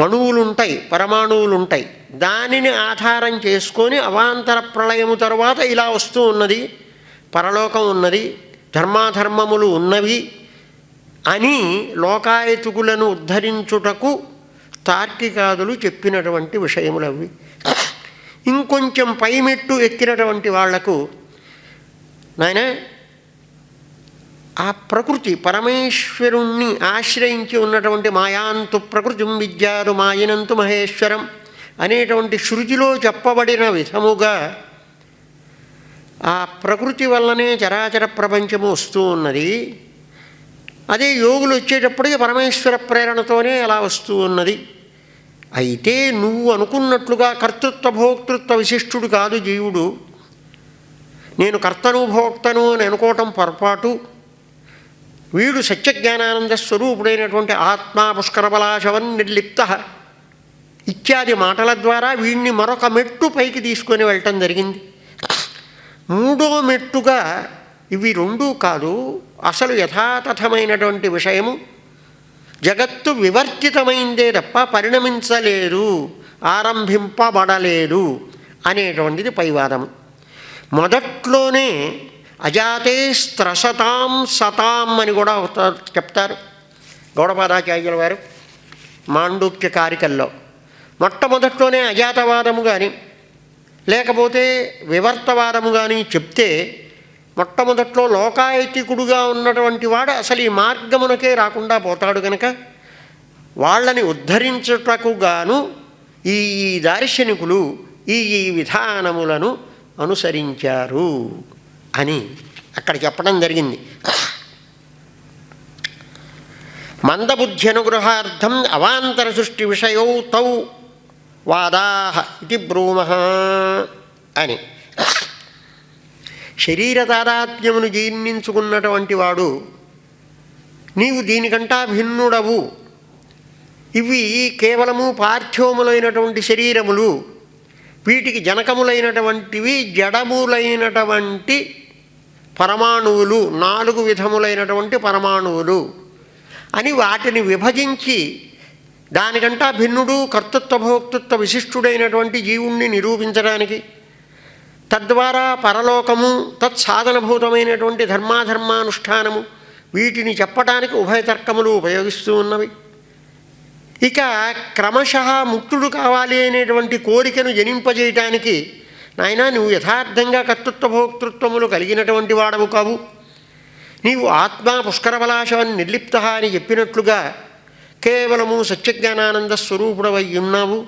అణువులుంటాయి పరమాణువులుంటాయి. దానిని ఆధారం చేసుకొని అవాంతర ప్రళయము తర్వాత ఇలా వస్తూ ఉన్నది. పరలోకం ఉన్నది ధర్మాధర్మములు ఉన్నవి అని లోకాయతుకులను ఉద్ధరించుటకు తార్కికాదులు చెప్పినటువంటి విషయములు అవి ఇంకొంచెం పైమెట్టు ఎక్కినటువంటి వాళ్ళకు నాయన ఆ ప్రకృతి పరమేశ్వరుణ్ణి ఆశ్రయించి ఉన్నటువంటి మాయాంతు ప్రకృతి విద్యారు మాయనంతు మహేశ్వరం అనేటువంటి శృతిలో చెప్పబడిన విధముగా ఆ ప్రకృతి వల్లనే చరాచర ప్రపంచము వస్తూ ఉన్నది. అదే యోగులు వచ్చేటప్పటికి పరమేశ్వర ప్రేరణతోనే అలా వస్తూ ఉన్నది. అయితే నువ్వు అనుకున్నట్లుగా కర్తృత్వ భోక్తృత్వ విశిష్టుడు కాదు జీవుడు. నేను కర్తను భోక్తను అని అనుకోవటం పొరపాటు. వీడు సత్యజ్ఞానానంద స్వరూపుడైనటువంటి ఆత్మా పుష్కరబలాశవన్ నిర్లిప్త. ఇత్యాది మాటల ద్వారా వీడిని మరొక మెట్టు పైకి తీసుకొని వెళ్ళటం జరిగింది. మూడో మెట్టుగా ఇవి రెండూ కాదు అసలు యథాతథమైనటువంటి విషయము. జగత్తు వివర్తితమైందే తప్ప పరిణమించలేదు ఆరంభింపబడలేదు అనేటువంటిది పైవాదము. మొదట్లోనే అజాతే స్త్రసతాం సతాం అని కూడా చెప్తారు గౌడపాదాచార్యుల వారు మాండూక్య కారికల్లో. మొట్టమొదట్లోనే అజాతవాదము కానీ లేకపోతే వివర్తవాదము కానీ చెప్తే మొట్టమొదట్లో లోకాయతికుడుగా ఉన్నటువంటి వాడు అసలు ఈ మార్గమునకే రాకుండా పోతాడు కనుక వాళ్ళని ఉద్ధరించుటకు గాను ఈ ఈ దార్శనికులు ఈ ఈ విధానములను అనుసరించారు. అని అక్కడ చెప్పడం జరిగింది. మందబుద్ధి అనుగ్రహార్థం అవాంతర సృష్టి విషయౌ తౌ వాదాహ ఇది బ్రూమ అని. శరీర తాదాత్మ్యమును జీర్ణించుకున్నటువంటి వాడు నీవు దీనికంటా భిన్నుడవు. ఇవి కేవలము పార్థోములైనటువంటి శరీరములు వీటికి జనకములైనటువంటివి జడములైనటువంటి పరమాణువులు నాలుగు విధములైనటువంటి పరమాణువులు అని వాటిని విభజించి దానికంటా భిన్నుడు కర్తృత్వ భోక్తృత్వ విశిష్టుడైనటువంటి జీవుణ్ణి నిరూపించడానికి తద్వారా పరలోకము తత్సాధనభూతమైనటువంటి ధర్మాధర్మానుష్ఠానము వీటిని చెప్పడానికి ఉభయ తర్కములు ఉపయోగిస్తూ ఉన్నవి. ఇక క్రమశ ముక్తుడు కావాలి అనేటువంటి కోరికను జనింపజేయటానికి నాయన నువ్వు యథార్థంగా కర్తృత్వ భోక్తృత్వములు కలిగినటువంటి వాడవు కావు. నీవు ఆత్మ పుష్కరబలాశవని నిర్లిప్త అని చెప్పినట్లుగా కేవలము సత్యజ్ఞానానంద స్వరూపుడవై ఉన్నావు.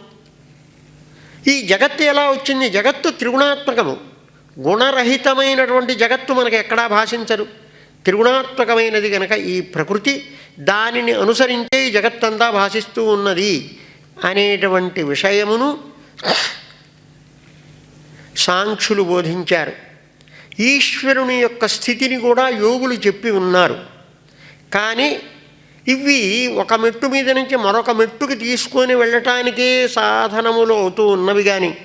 ఈ జగత్తు ఎలా వచ్చింది? జగత్తు త్రిగుణాత్మకము. గుణరహితమైనటువంటి జగత్తు మనకు ఎక్కడా భాషించరు. త్రిగుణాత్మకమైనది గనక ఈ ప్రకృతి దానిని అనుసరించే జగత్తంతా భాషిస్తూ ఉన్నది అనేటువంటి విషయమును సాంక్షులు బోధించారు. ఈశ్వరుని యొక్క స్థితిని కూడా యోగులు చెప్పి ఉన్నారు. కానీ ఇవి ఒక మెట్టు మీద నుంచి మరొక మెట్టుకి తీసుకొని వెళ్ళటానికే సాధనములు అవుతూ ఉన్నవి కానీ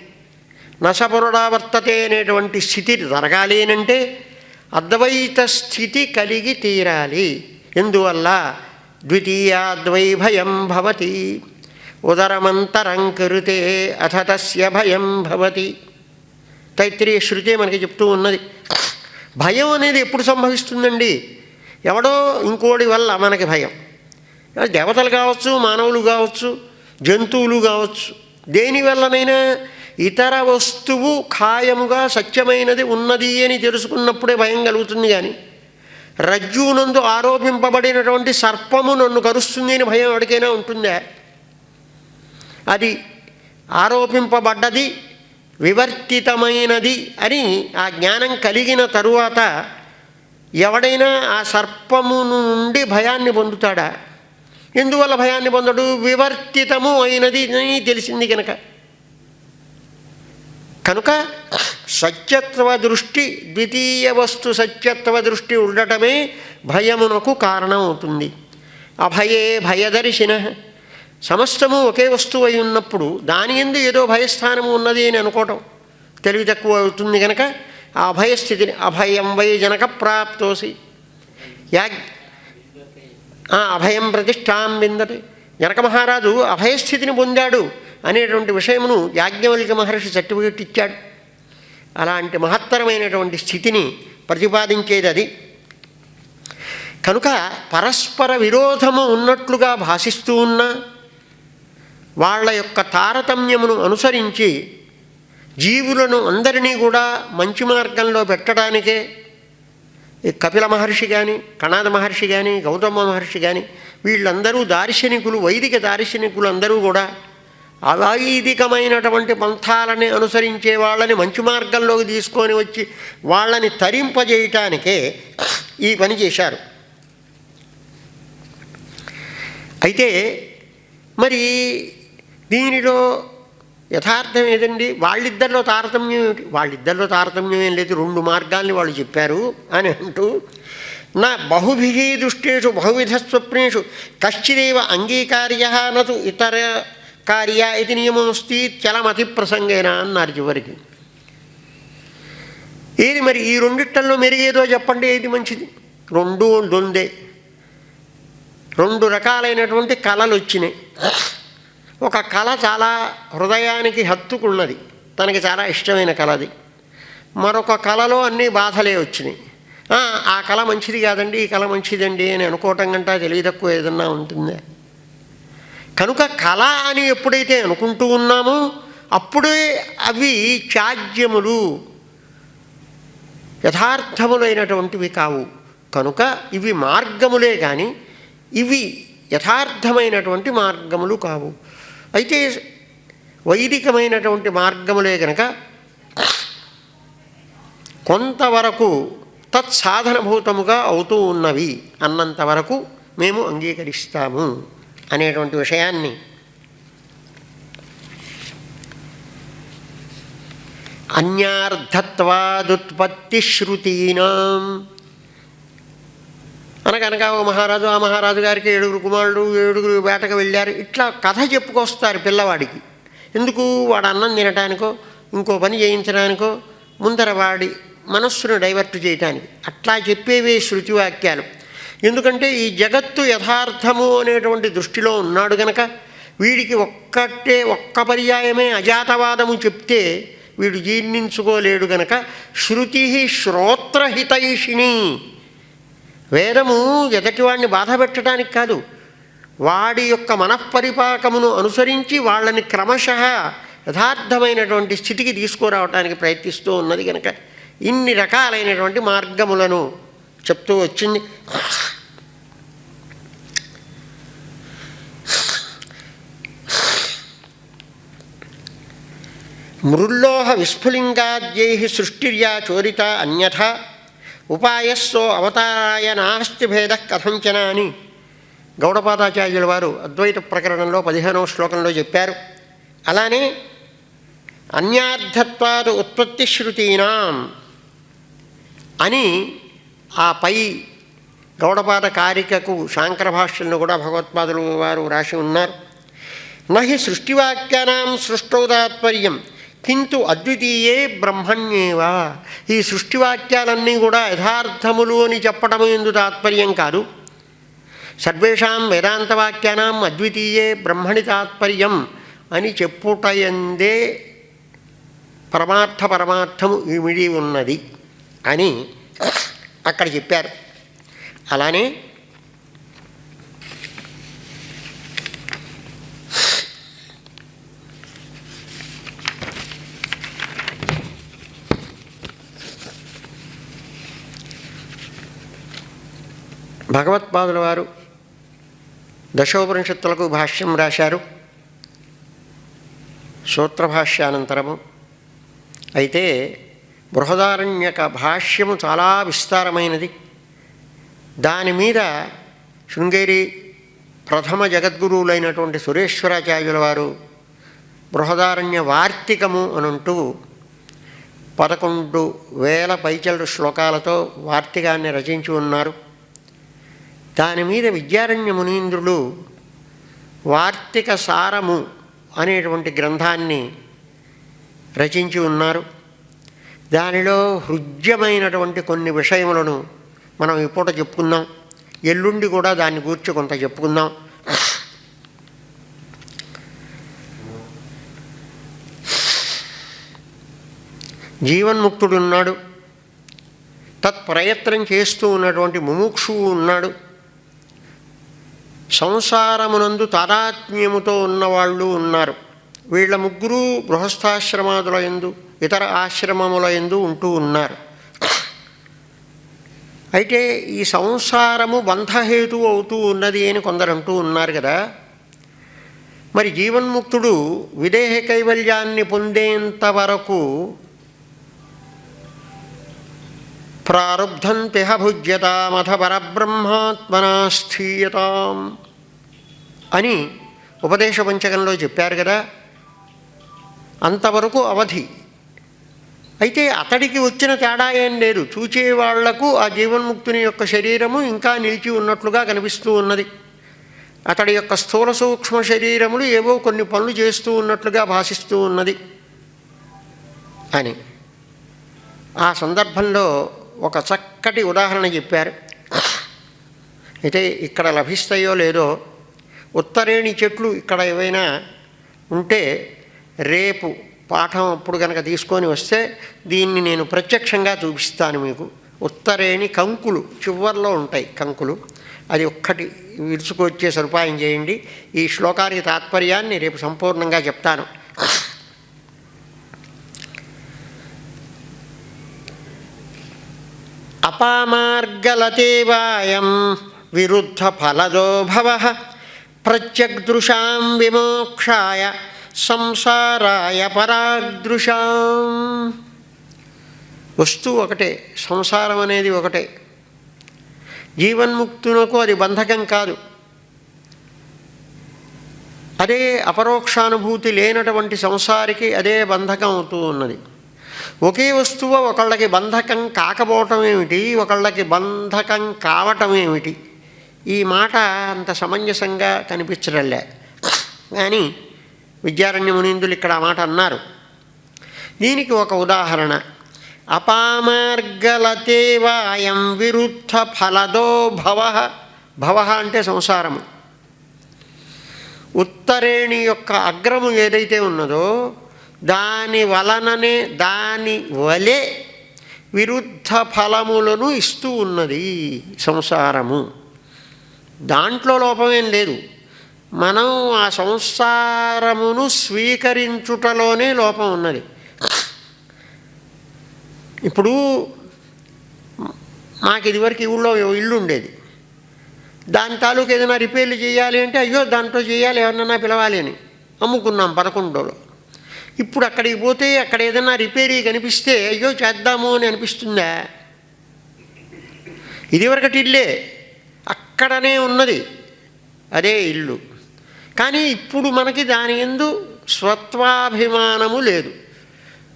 నశపురుడావర్తతే అనేటువంటి స్థితి జరగాలి అంటే అద్వైత స్థితి కలిగి తీరాలి. ఎందువల్ల ద్వితీయాద్వై భయం భవతి? ఉదరమంతరం కృతే అథ తస్య భయం భవతి. తైత్రీయ శృతి మనకి చెప్తూ ఉన్నది. భయం అనేది ఎప్పుడు సంభవిస్తుందండి? ఎవడో ఇంకోటి వల్ల మనకి భయం. దేవతలు కావచ్చు మానవులు కావచ్చు జంతువులు కావచ్చు దేనివల్లనైనా ఇతర వస్తువు ఖాయముగా సత్యమైనది ఉన్నది అని తెలుసుకున్నప్పుడే భయం కలుగుతుంది కానీ రజ్జునందు ఆరోపింపబడినటువంటి సర్పము నన్ను కరుస్తుంది అని భయం ఎవరికైనా ఉంటుందా? అది ఆరోపింపబడ్డది వివర్తితమైనది అని ఆ జ్ఞానం కలిగిన తరువాత ఎవడైనా ఆ సర్పము నుండి భయాన్ని పొందుతాడా? ఎందువల్ల భయాన్ని పొందడు? వివర్తితము అయినది అని తెలిసింది కనుక కనుక సత్యత్వ దృష్టి ద్వితీయ వస్తు సత్యత్వ దృష్టి ఉండటమే భయమునకు కారణం అవుతుంది అభయే భయదర్శిన. సమస్తము ఒకే వస్తువు అయి ఉన్నప్పుడు దాని ఎందు ఏదో భయస్థానము ఉన్నది అని అనుకోవటం తెలివి తక్కువ అవుతుంది కనుక ఆ అభయస్థితిని అభయం వై జనక ప్రాప్తోసి. యా అభయం ప్రతిష్టాం విందతే. జనక మహారాజు అభయస్థితిని పొందాడు. అనేటువంటి విషయమును యాజ్ఞవల్క్య మహర్షి సర్టిఫికెట్ ఇచ్చాడు అలాంటి మహత్తరమైనటువంటి స్థితిని ప్రతిపాదించేది అది. కనుక పరస్పర విరోధము ఉన్నట్లుగా భాషిస్తూ ఉన్న వాళ్ళ యొక్క తారతమ్యమును అనుసరించి జీవులను అందరినీ కూడా మంచి మార్గంలో పెట్టడానికే ఈ కపిల మహర్షి కానీ కణాద మహర్షి కానీ గౌతమ మహర్షి కానీ వీళ్ళందరూ దార్శనికులు వైదిక దార్శనికులు అందరూ కూడా అవైదికమైనటువంటి పంథాలని అనుసరించే వాళ్ళని మంచి మార్గంలోకి తీసుకొని వచ్చి వాళ్ళని తరింపజేయటానికే ఈ పని చేశారు. అయితే మరి దీనిలో యథార్థం ఏదండి? వాళ్ళిద్దరిలో తారతమ్యం ఏమిటి? వాళ్ళిద్దరిలో తారతమ్యం ఏం లేదు. రెండు మార్గాల్ని వాళ్ళు చెప్పారు అని అంటూ నా బహుభి దృష్టేషు బహువిధ స్వప్నేషు కశ్చిదేవ అంగీకార్య నతు ఇతర కార్య ఇది నియమమస్తి చలమతి ప్రసంగేనా అన్నారు చివరికి. ఏది మరి ఈ రెండిట్లలో మెరుగేదో చెప్పండి ఏది మంచిది? రెండు దొందే రెండు రకాలైనటువంటి కళలు వచ్చినాయి. ఒక కళ చాలా హృదయానికి హత్తుకున్నది. తనకి చాలా ఇష్టమైన కళ అది మరొక కళలో అన్ని బాధలే వచ్చినాయి. "ఆ, ఆ కళ మంచిది కాదండి ఈ కళ మంచిదండి అని అనుకోవటం కంటే తెలివి తక్కువ ఏదన్నా ఉంటుందా? కనుక కళ అని ఎప్పుడైతే అనుకుంటూ ఉన్నామో అప్పుడే అవి త్యాజ్యములు యథార్థములైనటువంటివి కావు. కనుక ఇవి మార్గములే కానీ ఇవి యథార్థమైనటువంటి మార్గములు కావు. అయితే వైదికమైనటువంటి మార్గములే కనుక కొంతవరకు తత్సాధనభూతముగా అవుతూ ఉన్నవి అన్నంతవరకు మేము అంగీకరిస్తాము. అనేటువంటి విషయాన్ని అన్యార్థత్వాదుత్పత్తి శృతీనాం అనగనగా ఓ మహారాజు ఆ మహారాజు గారికి ఏడుగురు కుమారుడు ఏడుగురు వేటకు వెళ్ళారు. ఇట్లా కథ చెప్పుకొస్తారు పిల్లవాడికి. ఎందుకు? వాడు అన్నం తినటానికో ఇంకో పని చేయించడానికో ముందర వాడి మనస్సును డైవర్ట్ చేయటానికి. అట్లా చెప్పేవే శృతి వాక్యాలు ఎందుకంటే ఈ జగత్తు యథార్థము అనేటువంటి దృష్టిలో ఉన్నాడు గనక వీడికి ఒక్కటే ఒక్క పర్యాయమే అజాతవాదము చెప్తే వీడు జీర్ణించుకోలేడు గనక శృతి శ్రోత్రహితైషిణి వేదము ఎదటివాడిని బాధ పెట్టడానికి కాదు వాడి యొక్క మనఃపరిపాకమును అనుసరించి వాళ్ళని క్రమశ యథార్థమైనటువంటి స్థితికి తీసుకురావడానికి ప్రయత్నిస్తూ ఉన్నది కనుక ఇన్ని రకాలైనటువంటి మార్గములను చెప్తూ వచ్చింది. మృల్లోహ విస్ఫులింగాద్యై సృష్టిర్యా చోరిత అన్యథ ఉపాయస్సో అవతారాయ నాస్తి భేద కథంచన అని గౌడపాదాచార్యుల వారు అద్వైత ప్రకరణంలో పదిహేనవ శ్లోకంలో చెప్పారు. అలానే అన్యార్థత్వాదు ఉత్పత్తి శృతీనాం అని ఆ పై గౌడపాద కారికకు శాంకర కూడా భగవత్పాదులు వారు రాసి ఉన్నారు. నహి సృష్టివాక్యానాం సృష్టౌ తాత్పర్యం కింటు అద్వితీయే బ్రహ్మణ్యేవా. ఈ సృష్టివాక్యాలన్నీ కూడా యథార్థములు అని చెప్పడం ఎందు తాత్పర్యం కాదు. సర్వేషాం వేదాంతవాక్యానాం అద్వితీయే బ్రహ్మణి తాత్పర్యం అని చెప్పుటయందే పరమార్థ పరమార్థము ఇమిడి ఉన్నది అని అక్కడ చెప్పారు. అలానే భగవత్పాదుల వారు దశోపనిషత్తులకు భాష్యం రాశారు. సూత్రభాష్యానంతరము అయితే బృహదారణ్యక భాష్యము చాలా విస్తారమైనది. దాని మీద శృంగేరి ప్రథమ జగద్గురువులైనటువంటి సురేశ్వరాచార్యుల వారు బృహదారణ్య వార్తికము అనంటూ పదకొండు వేల పైచల శ్లోకాలతో వార్తికాన్ని రచించి ఉన్నారు. దాని మీద విద్యారణ్య మునీంద్రులు వార్తిక సారము అనేటువంటి గ్రంథాన్ని రచించి ఉన్నారు. దానిలో హృద్యమైనటువంటి కొన్ని విషయములను మనం ఇప్పుడు చెప్పుకుందాం. ఎల్లుండి కూడా దాన్ని గూర్చి కొంత చెప్పుకుందాం. జీవన్ముక్తుడు ఉన్నాడు తత్ప్రయత్నం చేస్తూ ఉన్నటువంటి ముముక్షువు ఉన్నాడు. సంసారమునందు తారాత్మ్యముతో ఉన్నవాళ్ళు ఉన్నారు. వీళ్ళ ముగ్గురు గృహస్థాశ్రమాదుల ఎందు ఇతర ఆశ్రమముల ఎందు ఉంటూ ఉన్నారు. అయితే ఈ సంసారము బంధహేతు అవుతూ ఉన్నది అని కొందరు అంటూ ఉన్నారు కదా. మరి జీవన్ముక్తుడు విదేహ కైవల్యాన్ని పొందేంత వరకు ప్రారబ్ధం తిహ పరబ్రహ్మాత్మనా స్థీయతాం అని ఉపదేశ పంచకంలో చెప్పారు కదా. అంతవరకు అవధి అయితే అతడికి వచ్చిన తేడా ఏం లేదు. చూచే వాళ్ళకు ఆ జీవన్ముక్తుని యొక్క శరీరము ఇంకా నిలిచి ఉన్నట్లుగా కనిపిస్తూ ఉన్నది. అతడి యొక్క స్థూల సూక్ష్మ శరీరములు ఏవో కొన్ని పనులు చేస్తూ ఉన్నట్లుగా భాషిస్తూ ఉన్నది. అని. ఆ సందర్భంలో ఒక చక్కటి ఉదాహరణ చెప్పారు. అయితే ఇక్కడ లభిస్తాయో లేదో ఉత్తరేణి చెట్లు ఇక్కడ ఏవైనా ఉంటే రేపు పాఠం అప్పుడు కనుక తీసుకొని వస్తే దీన్ని నేను ప్రత్యక్షంగా చూపిస్తాను మీకు. ఉత్తరేణి కంకులు చివర్లో ఉంటాయి కంకులు. అది ఒక్కటి విరుచుకొచ్చే సదుపాయం చేయండి. ఈ శ్లోకానికి తాత్పర్యాన్ని రేపు సంపూర్ణంగా చెప్తాను. అపామార్గలతేవాయం విరుద్ధ ఫలదో భవ ప్రత్యగ్దృశాం విమోక్షాయ సంసారాయ పరాదృశాం. వస్తువు ఒకటే సంసారం అనేది ఒకటే. జీవన్ముక్తునకు అది బంధకం కాదు. అదే అపరోక్షానుభూతి లేనటువంటి సంసారికి అదే బంధకం అవుతూ ఉన్నది. ఒకే వస్తువు ఒకళ్ళకి బంధకం కాకపోవటం ఏమిటి? ఒకళ్ళకి బంధకం కావటం ఏమిటి? ఈ మాట అంత సమంజసంగా కనిపించడలే కానీ విద్యారణ్య మునీందులు ఇక్కడ ఆ మాట అన్నారు. దీనికి ఒక ఉదాహరణ. అపామార్గలతేవాయం విరుద్ధ ఫలదో భవ. భవ అంటే సంసారము. ఉత్తరేణి యొక్క అగ్రము ఏదైతే ఉన్నదో దాని వలననే దాని వలె విరుద్ధ ఫలములను ఇస్తూ ఉన్నది సంసారము. దాంట్లో లోపమేం లేదు. మనం ఆ సంసారమును స్వీకరించుటలోనే లోపం ఉన్నది. ఇప్పుడు మాకు ఇదివరకు ఈ ఊళ్ళో ఇల్లు ఉండేది. దాని తాలూకు ఏదైనా రిపేర్లు చేయాలి అంటే అయ్యో దాంట్లో చేయాలి ఎవరినైనా పిలవాలి అని అమ్ముకున్నాం పదకొండులో. ఇప్పుడు అక్కడికి పోతే అక్కడ ఏదైనా రిపేరీ కనిపిస్తే అయ్యో చేద్దాము అని అనిపిస్తుందా? ఇదివరకటి ఇల్లే అక్కడనే ఉన్నది అదే ఇల్లు. కానీ ఇప్పుడు మనకి దాని ఎందు స్వత్వాభిమానము లేదు.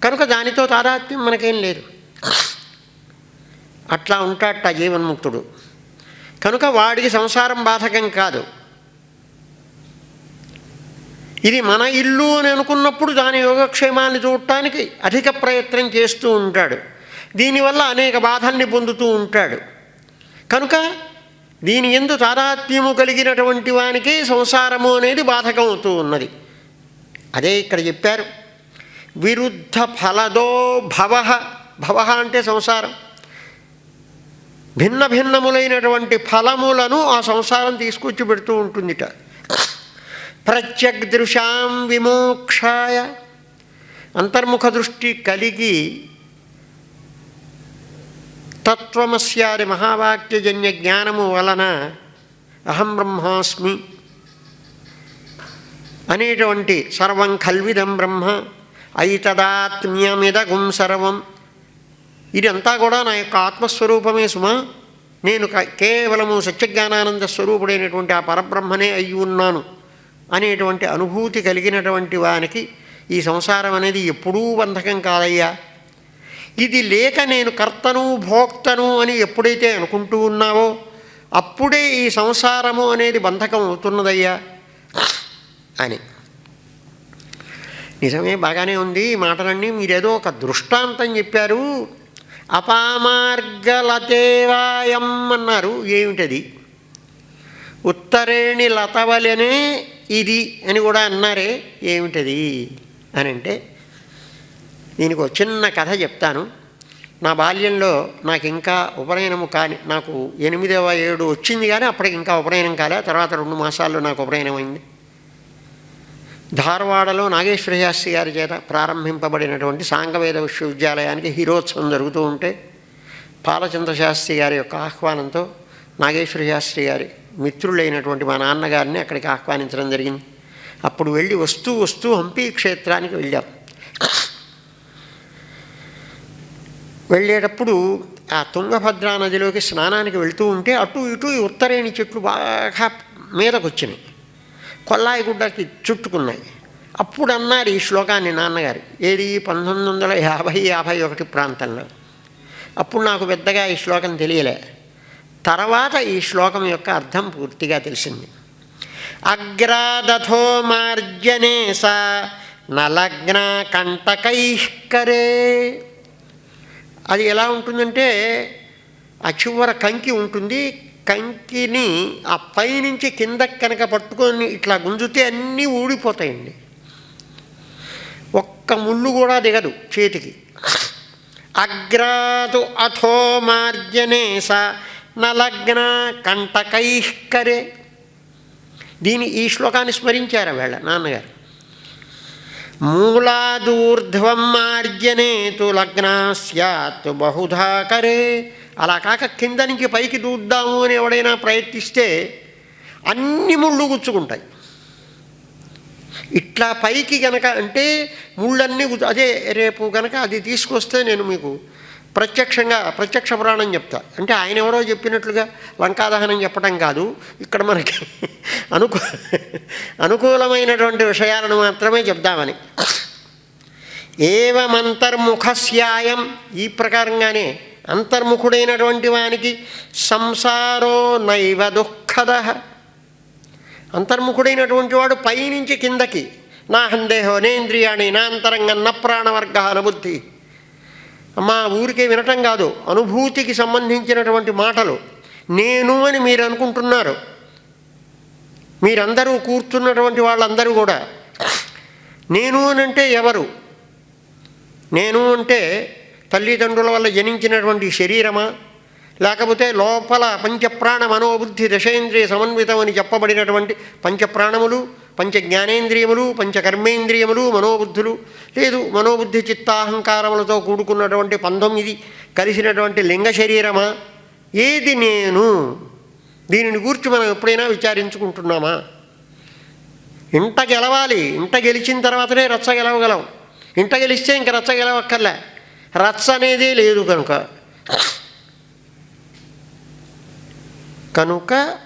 కనుక దానితో తాదాత్మ్యం మనకేం లేదు. అట్లా ఉంటాట జీవన్ముక్తుడు. కనుక వాడికి సంసారం బాధకం కాదు. ఇది మన ఇల్లు అని అనుకున్నప్పుడు దాని యోగక్షేమాన్ని చూడటానికి అధిక ప్రయత్నం చేస్తూ ఉంటాడు. దీనివల్ల అనేక బాధల్ని పొందుతూ ఉంటాడు. కనుక దీని ఎందు తాదాత్మ్యము కలిగినటువంటి వానికి సంసారము అనేది బాధకమవుతూ ఉన్నది. అదే ఇక్కడ చెప్పారు. విరుద్ధ ఫలదో భవ. భవ అంటే సంసారం. భిన్న భిన్నములైనటువంటి ఫలములను ఆ సంసారం తీసుకొచ్చి పెడుతూ ఉంటుందిట. ప్రత్యగ్దృశాం విమోక్షాయ. అంతర్ముఖ దృష్టి కలిగి తత్వమస్యాది మహావాక్యజన్య జ్ఞానము వలన అహం బ్రహ్మాస్మి అనేటువంటి సర్వం కల్విదం బ్రహ్మ ఐతదాత్మ్యమిదగుం సర్వం. ఇదంతా కూడా నా యొక్క ఆత్మస్వరూపమే సుమా. నేను క- కేవలము సత్యజ్ఞానానంద స్వరూపుడైనటువంటి ఆ పరబ్రహ్మనే అయి ఉన్నాను అనేటువంటి అనుభూతి కలిగినటువంటి వానికి ఈ సంసారం అనేది ఎప్పుడూ బంధకం కాదయ్యా. ఇది లేక నేను కర్తను భోక్తను అని ఎప్పుడైతే అనుకుంటూ ఉన్నావో అప్పుడే ఈ సంసారము అనేది బంధకం అవుతున్నదయ్యా. అని. నిజమే బాగానే ఉంది ఈ మాటలన్నీ. మీరేదో ఒక దృష్టాంతం చెప్పారు. అపామార్గలతేవాయం అన్నారు. ఏమిటది? ఉత్తరేణి లతవలనే ఇది అని కూడా అన్నారే. ఏమిటది? అని అంటే దీనికి ఒక చిన్న కథ చెప్తాను. నా బాల్యంలో నాకు ఇంకా ఉపనయనము కాని నాకు ఎనిమిదవ ఏడు వచ్చింది కానీ అప్పటికి ఇంకా ఉపనయనం కాలే తర్వాత రెండు మాసాల్లో నాకు ఉపనయనం అయింది. ధారవాడలో నాగేశ్వర శాస్త్రి గారి చేత ప్రారంభింపబడినటువంటి సాంగవేద విశ్వవిద్యాలయానికి హీరోత్సవం జరుగుతూ ఉంటే పాలచంద్ర శాస్త్రి గారి యొక్క ఆహ్వానంతో నాగేశ్వర శాస్త్రి గారి మిత్రులైనటువంటి మా నాన్నగారిని అక్కడికి ఆహ్వానించడం జరిగింది. అప్పుడు వెళ్ళి వస్తూ వస్తూ హంపి క్షేత్రానికి వెళ్ళాం. వెళ్ళేటప్పుడు ఆ తుంగభద్రా నదిలోకి స్నానానికి వెళ్తూ ఉంటే అటు ఇటు ఉత్తరేణి చెట్లు బాగా మీదకు వచ్చినాయి కొల్లాయి గుడ్డకి చుట్టుకున్నాయి. అప్పుడు అన్నారు ఈ శ్లోకాన్ని నాన్నగారు. ఏది పంతొమ్మిది వందల యాభై యాభై ఒకటి ప్రాంతంలో. అప్పుడు నాకు పెద్దగా ఈ శ్లోకం తెలియలే. తర్వాత ఈ శ్లోకం యొక్క అర్థం పూర్తిగా తెలిసింది. అగ్రాదథో మార్జనే సా నలగ్న కంటకైష్కరే అది ఎలా ఉంటుందంటే ఆ చివర కంకి ఉంటుంది. కంకిని ఆ పైనుంచి కింద కనుక పట్టుకొని ఇట్లా గుంజితే అన్నీ ఊడిపోతాయండి. ఒక్క ముళ్ళు కూడా దిగదు చేతికి. అగ్రాదు అథో మార్జనే స నలగ్న కంటకైష్కరే. దీని ఈ శ్లోకాన్ని స్మరించారు వీళ్ళ నాన్నగారు? మూలాదూర్ధ్వం మార్జనే తు లగ్నా స్యాత్ బహుధా కరే. అలా కాక కింద నుంచి పైకి దూద్దాము అని ఎవడైనా ప్రయత్నిస్తే అన్ని ముళ్ళు గుచ్చుకుంటాయి. ఇట్లా పైకి గనక అంటే ముళ్ళన్నీ అదే రేపు గనక అది తీసుకొస్తే నేను మీకు ప్రత్యక్షంగా ప్రత్యక్ష పురాణం చెప్తా. అంటే ఆయన ఎవరో చెప్పినట్లుగా లంకాదహనం చెప్పడం కాదు. ఇక్కడ మనకి అనుకూ అనుకూలమైనటువంటి విషయాలను మాత్రమే చెప్దామని. ఏవమంతర్ముఖస్యాయం ఈ ప్రకారంగానే అంతర్ముఖుడైనటువంటి వానికి సంసారో నైవ దుఃఖద. అంతర్ముఖుడైనటువంటి వాడు పైనుంచి కిందకి నా హందేహో నేంద్రియాణి నా అంతరంగం నా ప్రాణవర్గ అనుబుద్ధి మా ఊరికే వినటం కాదు. అనుభూతికి సంబంధించినటువంటి మాటలు. నేను అని మీరు అనుకుంటున్నారు. మీరందరూ కూర్చున్నటువంటి వాళ్ళందరూ కూడా నేను అని అంటే ఎవరు? నేను అంటే తల్లిదండ్రుల వల్ల జనించినటువంటి శరీరమా? లేకపోతే లోపల పంచప్రాణ మనోబుద్ధి దశేంద్రియ సమన్వితం అని చెప్పబడినటువంటి పంచప్రాణములు? పంచ జ్ఞానేంద్రియములు పంచ కర్మేంద్రియములు మనోబుద్ధులు. లేదు మనోబుద్ధి చిత్తాహంకారములతో కూడుకున్నటువంటి పంతొమ్మిది కలిసినటువంటి లింగ శరీరమా? ఏది నేను? దీనిని గూర్చి మనం ఎప్పుడైనా విచారించుకుంటున్నామా? ఇంట గెలవాలి. ఇంట గెలిచిన తర్వాతనే రచ్చ గెలవగలం. ఇంట గెలిస్తే ఇంక రచ్చ గెలవక్కర్లే. రచ్చ అనేదే లేదు కనుక. కనుక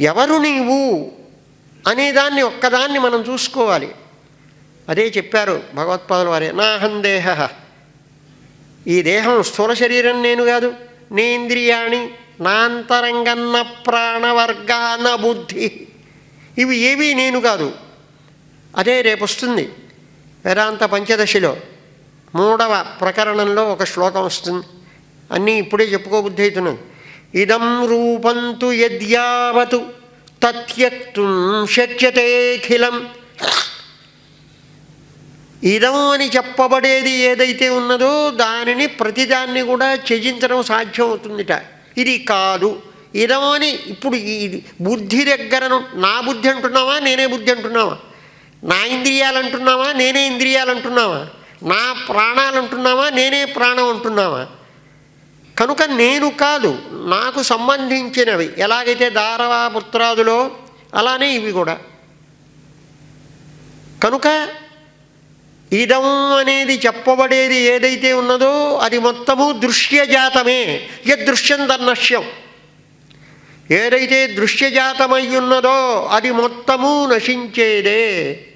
ఎవరు నీవు? అనేదాన్ని ఒక్కదాన్ని మనం చూసుకోవాలి. అదే చెప్పారు భగవత్పాదుల వారే నాహందేహ ఈ దేహం స్థూల శరీరం నేను కాదు నేంద్రియాణి నాంతరంగన్న ప్రాణవర్గాన బుద్ధి. ఇవి ఏవీ నేను కాదు. అదే రేపు వస్తుంది వేదాంత పంచదశిలో. మూడవ ప్రకరణంలో ఒక శ్లోకం వస్తుంది. అన్నీ ఇప్పుడే చెప్పుకోబుద్ధి అవుతున్నాను ఇదం రూపంతు యద్యావతు. తత్యక్తుం శక్యతేఖిలం ఇదం అని చెప్పబడేది ఏదైతే ఉన్నదో దానిని ప్రతిదాన్ని కూడా త్యజించడం సాధ్యం అవుతుందిట ఇది కాదు। ఇదం అని ఇప్పుడు ఇది బుద్ధి దగ్గరను నా బుద్ధి అంటున్నావా? నేనే బుద్ధి అంటున్నావా? నా ఇంద్రియాలు అంటున్నావా? నేనే ఇంద్రియాలు అంటున్నావా? నా ప్రాణాలు అంటున్నావా? నేనే ప్రాణం అంటున్నావా? కనుక నేను కాదు నాకు సంబంధించినవి. ఎలాగైతే దారవా పుత్రాదులో అలానే ఇవి కూడా. కనుక ఇదం అనేది చెప్పబడేది ఏదైతే ఉన్నదో అది మొత్తము దృశ్యజాతమే. యదృశ్యం దన్నశ్యం. ఏదైతే దృశ్యజాతమై ఉన్నదో అది మొత్తము నశించేదే.